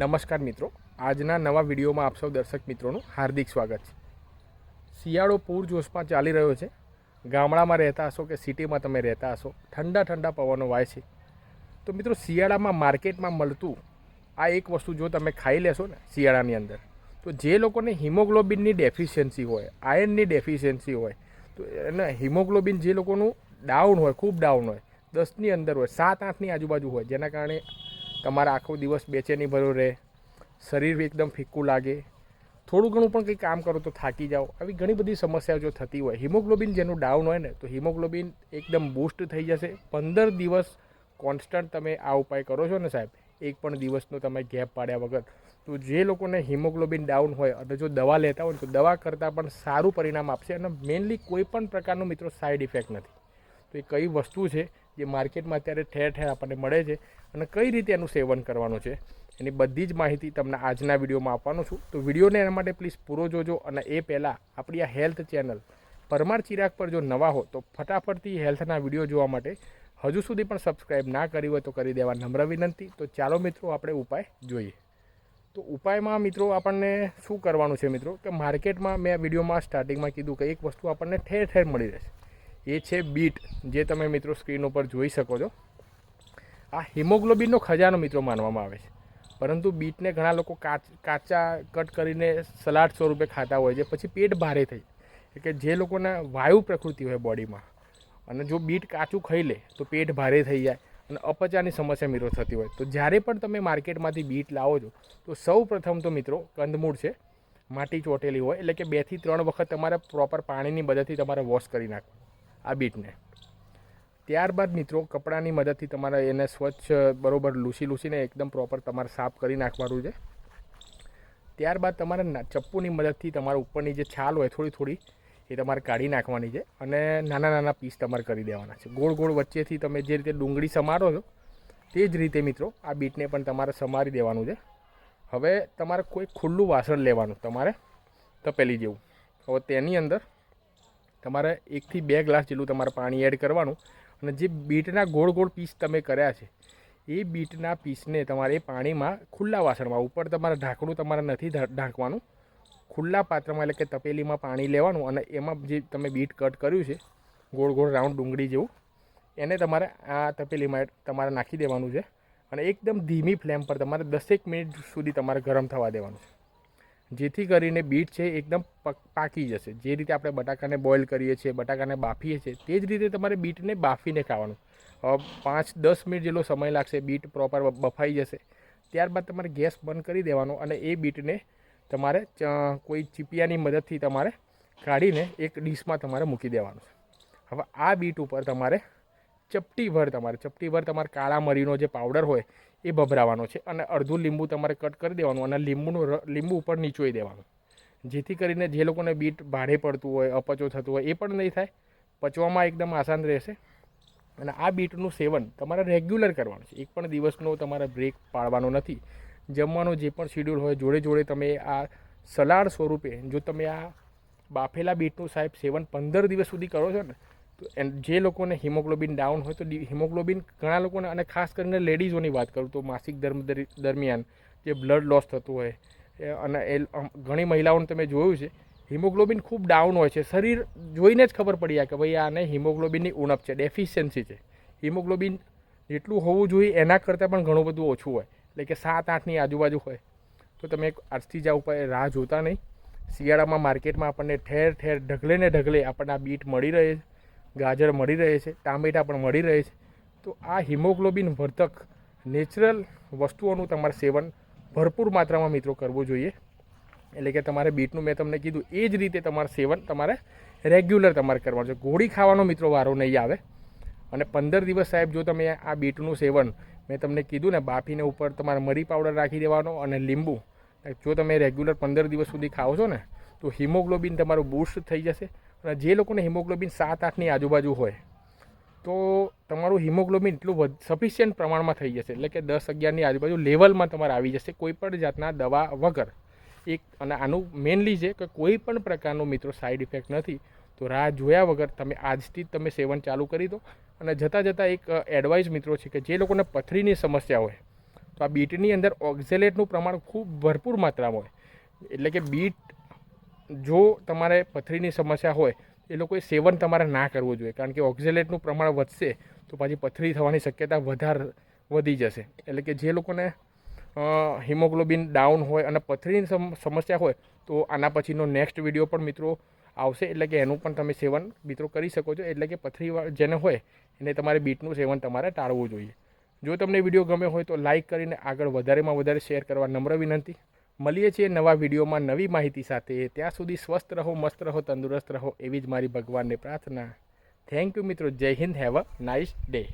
નમસ્કાર મિત્રો. આજના નવા વિડીયોમાં આપ સૌ દર્શક મિત્રોનું હાર્દિક સ્વાગત છે. શિયાળો પૂરજોશમાં ચાલી રહ્યો છે. ગામડામાં રહેતા હશો કે સિટીમાં તમે રહેતા હશો, ઠંડા ઠંડા પવનો વાય છે. તો મિત્રો, શિયાળામાં માર્કેટમાં મળતું આ એક વસ્તુ જો તમે ખાઈ લેશો ને શિયાળાની અંદર, તો જે લોકોને હિમોગ્લોબિનની ડેફિશિયન્સી હોય આયર્નની ડેફિશિયન્સી હોય, તો એને હિમોગ્લોબિન જે લોકોનું ડાઉન હોય, ખૂબ ડાઉન હોય, દસની અંદર હોય, સાત આઠની આજુબાજુ હોય, જેના કારણે તમારા આખો દિવસ બેચેની ભરો રહે, શરીર એકદમ ફિક્કું લાગે. થોડું ઘણું પણ કંઈ કામ કરો તો થાકી જાઓ. આવી ઘણી બધી સમસ્યાઓ જો થતી હોય, હિમોગ્લોબિન જેનું ડાઉન હોય ને, તો હિમોગ્લોબિન એકદમ બૂસ્ટ થઈ જશે. પંદર દિવસ કોન્સ્ટન્ટ તમે આ ઉપાય કરો છો ને સાહેબ, એક પણ દિવસનો તમે ગેપ પાડ્યા વગર. તો જે લોકોને હિમોગ્લોબિન ડાઉન હોય અને જો દવા લેતા હોય તો દવા કરતાં પણ સારું પરિણામ આપશે. અને મેઇનલી કોઈ પણ પ્રકારનો મિત્રો સાઈડ ઇફેક્ટ નથી. તો એ કઈ વસ્તુ છે જે માર્કેટમાં અત્યારે ઠેર ઠેર આપણને મળે છે અને કઈ રીતે એનું સેવન કરવાનું છે, એની બધી જ માહિતી તમને આજના વિડીયોમાં આપવાનો છું. તો વિડીયોને એના માટે પ્લીઝ પૂરો જોજો અને એ પહેલાં આપણી આ હેલ્થ ચેનલ પરમાર ચિરાગ પર જો નવા હો, તો ફટાફટથી હેલ્થના વીડિયો જોવા માટે હજુ સુધી પણ સબસ્ક્રાઈબ ના કરી હોય તો કરી દેવા નમ્ર વિનંતી. તો ચાલો મિત્રો આપણે ઉપાય જોઈએ. તો ઉપાયમાં મિત્રો આપણને શું કરવાનું છે મિત્રો, કે માર્કેટમાં મેં વિડીયોમાં સ્ટાર્ટિંગમાં કીધું કે એક વસ્તુ આપણને ઠેર ઠેર મળી રહેશે. એ છે બીટ, જે તમે મિત્રો સ્ક્રીન ઉપર જોઈ શકો છો. આ હિમોગ્લોબિનનો ખજાનો મિત્રો માનવામાં આવે છે. પરંતુ બીટને ઘણા લોકો કાચ, કાચા કટ કરીને સલાડ સ્વરૂપે ખાતા હોય છે. પછી પેટ ભારે થઈ એટલે જે લોકોને વાયુ પ્રકૃતિ હોય બોડીમાં, અને જો બીટ કાચું ખાઈ લે, તો પેટ ભારે થઈ જાય અને અપચાની સમસ્યા મિત્રો થતી હોય. તો જ્યારે પણ તમે માર્કેટમાંથી બીટ લાવો છો, તો સૌ પ્રથમ તો મિત્રો કંદમૂળ છે. માટી ચોટેલી હોય, એટલે કે બેથી ત્રણ વખત તમારે પ્રોપર પાણીની મદદથી તમારે વોશ કરી નાખવું આ બીટને. ત્યારબાદ મિત્રો, કપડાની મદદથી તમારે એને સ્વચ્છ, બરાબર લૂસી લૂસીને એકદમ પ્રોપર તમારે સાફ કરી નાખવાનું છે. ત્યારબાદ તમારે ચપ્પુની મદદથી તમારા ઉપરની જે છાલ હોય થોડી થોડી એ તમારે કાઢી નાખવાની છે અને નાના નાના પીસ તમારે કરી દેવાના છે. ગોળ ગોળ વચ્ચેથી તમે જે રીતે ડુંગળી સમારો છો, તે જ રીતે મિત્રો, આ બીટને પણ તમારે સમારી દેવાનું છે. હવે તમારે કોઈ ખુલ્લું વાસણ લેવાનું, તમારે તપેલી જેવું. હવે તેની અંદર તમારે એકથી બે ગ્લાસ જેટલું તમારે પાણી એડ કરવાનું અને જે બીટના ગોળ ગોળ પીસ તમે કર્યા છે, એ બીટના પીસને તમારે પાણીમાં ખુલ્લા વાસણમાં, ઉપર તમારે ઢાંકણું તમારે નથી ઢાંકવાનું, ખુલ્લા પાત્રમાં એટલે કે તપેલીમાં પાણી લેવાનું અને એમાં જે તમે બીટ કટ કર્યું છે, ગોળ ગોળ રાઉન્ડ ડુંગળી જેવું, એને તમારે આ તપેલીમાં તમારે નાખી દેવાનું છે અને એકદમ ધીમી ફ્લેમ પર તમારે દસેક મિનિટ સુધી તમારે ગરમ થવા દેવાનું છે. જેથી કરીને બીટ છે એકદમ પક- જશે. જે રીતે આપણે બટાકાને બોઇલ કરીએ છીએ, બટાકાને બાફીએ છીએ, તે જ રીતે તમારે બીટને બાફીને ખાવાનું. પાંચ, દસ મિનિટ જેટલો સમય લાગશે બીટ પ્રોપર બફાઈ જશે. ત્યારબાદ તમારે ગેસ બંધ કરી દેવાનો અને એ બીટને તમારે કોઈ ચીપિયાની મદદથી તમારે કાઢીને એક ડીશમાં તમારે મૂકી દેવાનું છે. હવે આ બીટ ઉપર તમારે ચપટીભર તમારે ચપટીભર તમારે કાળા મરીનો જે પાવડર હોય એ ભભરાવાનો છે અને અડધું લીંબુ તમારે કટ કરી દેવાનું અને લીંબુનું લીંબુ ઉપર નીચોઈ દેવાનું. જેથી કરીને જે લોકોને બીટ ભારે પડતું હોય, અપચો થતું હોય, એ પણ નહીં થાય. પચવામાં એકદમ આસાન રહેશે. અને આ બીટનું સેવન તમારે રેગ્યુલર કરવાનું છે. એક પણ દિવસનો તમારે બ્રેક પાડવાનો નથી. જમવાનો જે પણ શિડ્યુલ હોય, જોડે જોડે તમે આ સલાડ સ્વરૂપે જો તમે આ બાફેલા બીટનું સાહેબ સેવન પંદર દિવસ સુધી કરો છો ને જે લોકોને હિમોગ્લોબિન ડાઉન હોય તો હિમોગ્લોબિન ઘણા લોકોને અને ખાસ કરીને લેડીઝોની વાત કરું તો માસિક ધર્મ દરી- દરમિયાન જે બ્લડ લોસ થતું હોય અને એ ઘણી મહિલાઓને તમે જોયું છે, હિમોગ્લોબિન ખૂબ ડાઉન હોય છે. શરીર જોઈને જ ખબર પડી જાય કે ભાઈ આને હિમોગ્લોબિનની ઉણપ છે ડેફિશિયન્સી છે. હિમોગ્લોબિન જેટલું હોવું જોઈએ એના કરતાં પણ ઘણું બધું ઓછું હોય. એટલે કે સાત, આઠની આજુબાજુ હોય. તો તમે એક આજથી જ આ ઉપર રાહ જોતા નહીં. શિયાળામાં માર્કેટમાં આપણને ઠેર ઠેર ઢગલે ને ઢગલે આપણને આ બીટ મળી રહે છે. ગાજર મળી રહે છે, ટામેટા પણ મળી રહે છે. તો આ હિમોગ્લોબિન વર્ધક નેચરલ વસ્તુઓનું તમારે સેવન ભરપૂર માત્રામાં મિત્રો કરવું જોઈએ. એટલે કે તમારે બીટનું મેં તમને કીધું, એ જ રીતે તમારે સેવન તમારે રેગ્યુલર તમારે કરવાનું છે. ગોળી ખાવાનો મિત્રો વારો નહીં આવે. અને પંદર દિવસ સાહેબ જો તમે આ બીટનું સેવન મેં તમને કીધું ને, બાફીને ઉપર તમારે મરી પાવડર રાખી દેવાનો અને લીંબુ. જો તમે રેગ્યુલર પંદર દિવસ સુધી ખાઓ છો ને, તો હિમોગ્લોબિન તમારું બૂસ્ટ થઈ જશે. જે લોકોને હિમોગ્લોબિન સાત, આઠની આજુબાજુ હોય, તો તમારું હિમોગ્લોબિન એટલું સફિશિયન્ટ પ્રમાણમાં થઈ જશે. એટલે કે દસ અગિયારની આજુબાજુ લેવલમાં તમારે આવી જશે કોઈ પણ જાતના દવા વગર. એક, અને આનું મેનલી છે કે કોઈ પણ પ્રકારનો મિત્રો સાઈડ ઇફેક્ટ નથી, તો રાહ જોયા વગર તમે આજથી જ તમે સેવન ચાલુ કરી દો. અને જતાં જતાં એક એડવાઇસ મિત્રો છે કે જે લોકોને પથરીની સમસ્યા હોય, તો આ બીટની અંદર ઓક્ઝેલેટનું પ્રમાણ ખૂબ ભરપૂર માત્રામાં હોય. એટલે કે બીટ જો તમારે પથરીની સમસ્યા હોય, એ લોકોએ સેવન તમારે ના કરવું જોઈએ. કારણ કે ઓક્ઝેલેટનું પ્રમાણ વધશે, તો પછી પથરી થવાની શક્યતા વધારે વધી જશે. એટલે કે જે લોકોને હિમોગ્લોબિન ડાઉન હોય અને પથરીની સમ- સમસ્યા હોય, તો આના પછીનો નેક્સ્ટ વીડિયો પણ મિત્રો આવશે. એટલે કે એનું પણ તમે સેવન મિત્રો કરી શકો છો. એટલે કે પથરી જેને હોય, એને તમારે બીટનું સેવન તમારે ટાળવું જોઈએ. જો તમને વીડિયો ગમ્યો હોય તો લાઇક કરીને આગળ વધારેમાં વધારે શેર કરવા નમ્ર વિનંતી. મળીએ છીએ નવા વિડીયોમાં નવી માહિતી સાથે. ત્યાં સુધી સ્વસ્થ રહો, મસ્ત રહો, તંદુરસ્ત રહો એવી જ મારી ભગવાનને પ્રાર્થના. થેન્ક યુ મિત્રો. Jai Hind. Have a nice day